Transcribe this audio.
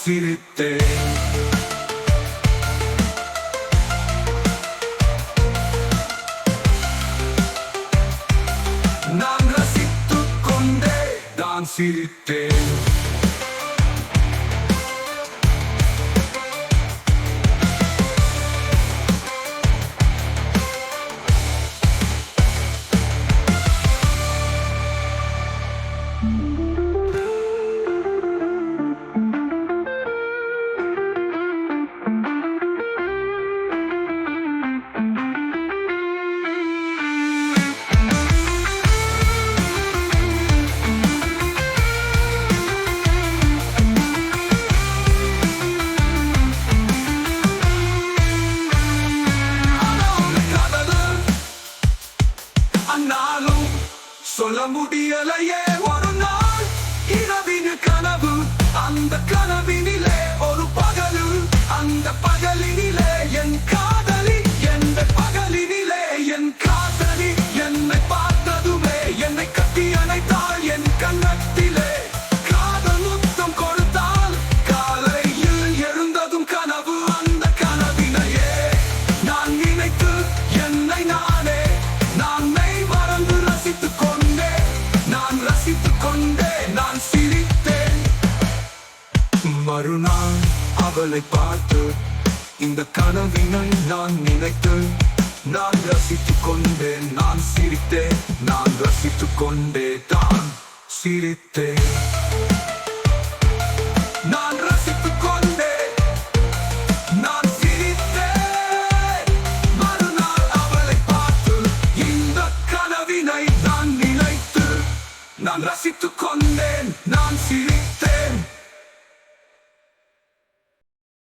நான் சிரித்தேன் நான் ரசித்துக் கொண்டே நான் சிரித்தேன் சொல்ல முடியலையே ஒரு நாள் இரவின் கனவு அந்த கனவினிலே ஒரு பா மறுநாள் அவளை பார்த்து இந்த கனவினை நான் நினைத்து நான் ரசித்துக் கொண்டேன் நான் சிரித்தேன் நான் ரசித்துக் கொண்டே தான் சிரித்தேன். நான் ரசித்துக் கொண்டேன் நான் சிரித்தேன். மறுநாள் அவளை பார்த்து இந்த கனவினை நான் நினைத்து நான் ரசித்துக் கொண்டேன் நான் சிரித்தேன்.